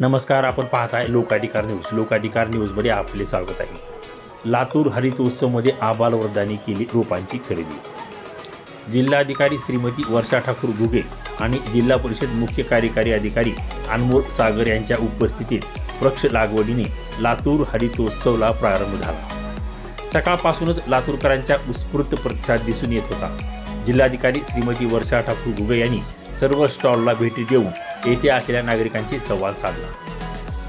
नमस्कार आपण पाहत आहे लोकाधिकार न्यूज. लोकाधिकार न्यूजमध्ये आपले स्वागत आहे. लातूर हरितोत्सवमध्ये आबालवर्धांनी केली रोपांची खरेदी. जिल्हाधिकारी श्रीमती वर्षा ठाकूर घुगे आणि जिल्हा परिषद मुख्य कार्यकारी अधिकारी अनमोल सागर यांच्या उपस्थितीत वृक्ष लागवडीने लातूर हरितोत्सवला प्रारंभ झाला. सकाळपासूनच लातूरकरांच्या उत्स्फूर्त प्रतिसाद दिसून येत होता. जिल्हाधिकारी श्रीमती वर्षा ठाकूर घुगे यांनी सर्व स्टॉलला भेटी देऊन येथे असलेल्या नागरिकांशी संवाद साधला.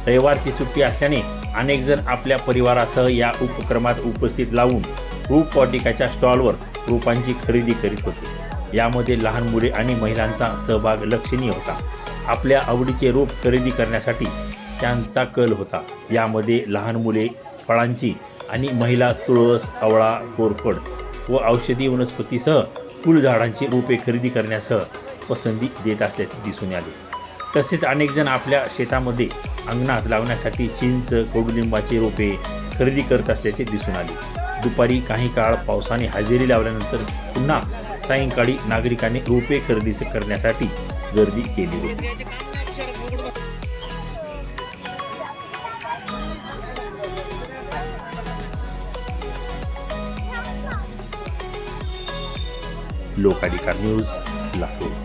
रविवारची सुट्टी असल्याने अनेक जण आपल्या परिवारासह या उपक्रमात उपस्थित लावून रोपवाटिकाच्या स्टॉलवर रोपांची खरेदी करीत होते. यामध्ये लहान मुले आणि महिलांचा सहभाग लक्षणीय होता. आपल्या आवडीचे रोप खरेदी करण्यासाठी त्यांचा कल होता. यामध्ये लहान मुले फळांची आणि महिला तुळस आवळा कोरफड व औषधी वनस्पतीसह फुलझाडांची रोपे खरेदी करण्यासह पसंती देत असल्याचे दिसून आले. तसेच अनेक जण आपल्या शेतामध्ये अंगणात लावण्यासाठी चिंच कडुलिंबाचे रोपे खरेदी करत असल्याचे दिसून आले. दुपारी काही काळ पावसाने हजेरी लावल्यानंतर पुन्हा सायंकाळी नागरिकांनी रोपे खरेदी करण्यासाठी गर्दी केली होती. लोकाधिकार न्यूज लातूर.